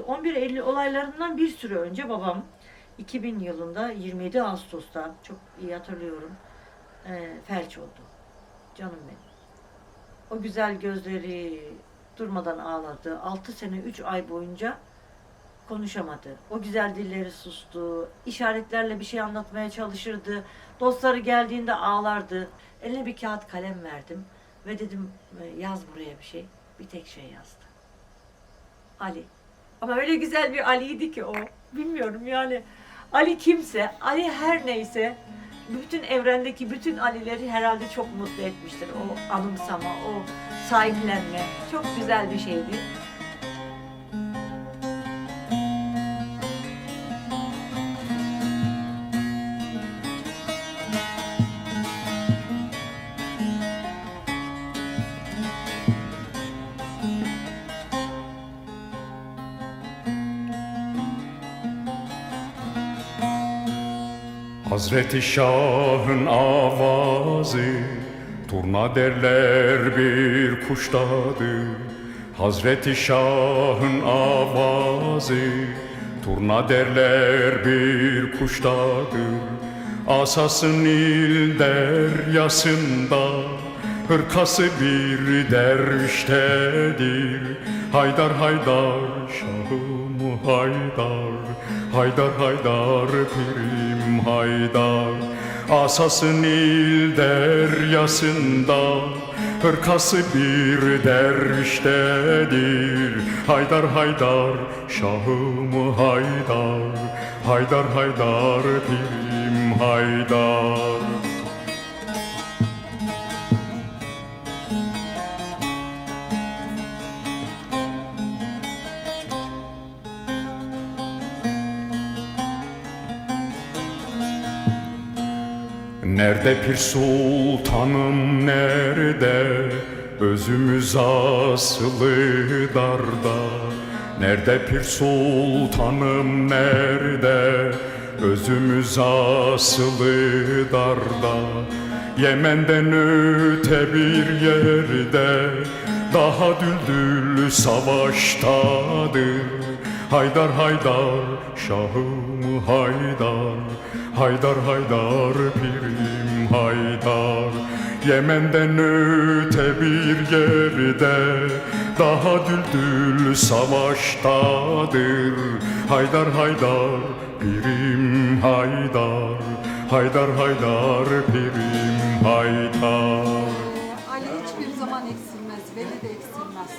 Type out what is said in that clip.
11 Eylül olaylarından bir süre önce babam 2000 yılında 27 Ağustos'ta çok iyi hatırlıyorum eee, felç oldu. Canım benim. O güzel gözleri durmadan ağladı. 6 sene 3 ay boyunca konuşamadı. O güzel dilleri sustu. İşaretlerle bir şey anlatmaya çalışırdı. Dostları geldiğinde ağlardı. Eline bir kağıt kalem verdim ve dedim "E, yaz buraya bir şey. Bir tek şey yazdı. Ali. Ama öyle güzel bir Ali'ydi ki o. Bilmiyorum yani. Ali kimse, Ali her neyse bütün evrendeki bütün Ali'leri herhalde çok mutlu etmiştir. O anımsama, o sahiplenme çok güzel bir şeydi. Hazreti Şah'ın avazı Turna derler bir kuştadır Hazreti Şah'ın avazı Turna derler bir kuştadır Asasın il deryasında Hırkası bir derviştedir. Haydar haydar şahım haydar Haydar haydar pirim haydar. Asasın il deryasında Hırkası bir derviştedir Haydar haydar şahım haydar. Haydar haydar pirim haydar Nerede pir sultanım nerede Özümüz asılı darda? Nerede pir sultanım nerede Özümüz asılı darda? Yemen'den öte bir yerde Daha düldül savaştadır. Haydar haydar şahım haydar Haydar haydar pirim haydar. Yemen'den öte bir yerde Daha düldül savaştadır. Haydar haydar pirim haydar. Haydar haydar pirim haydar. Ali hiçbir zaman eksilmez, Veli de eksilmez.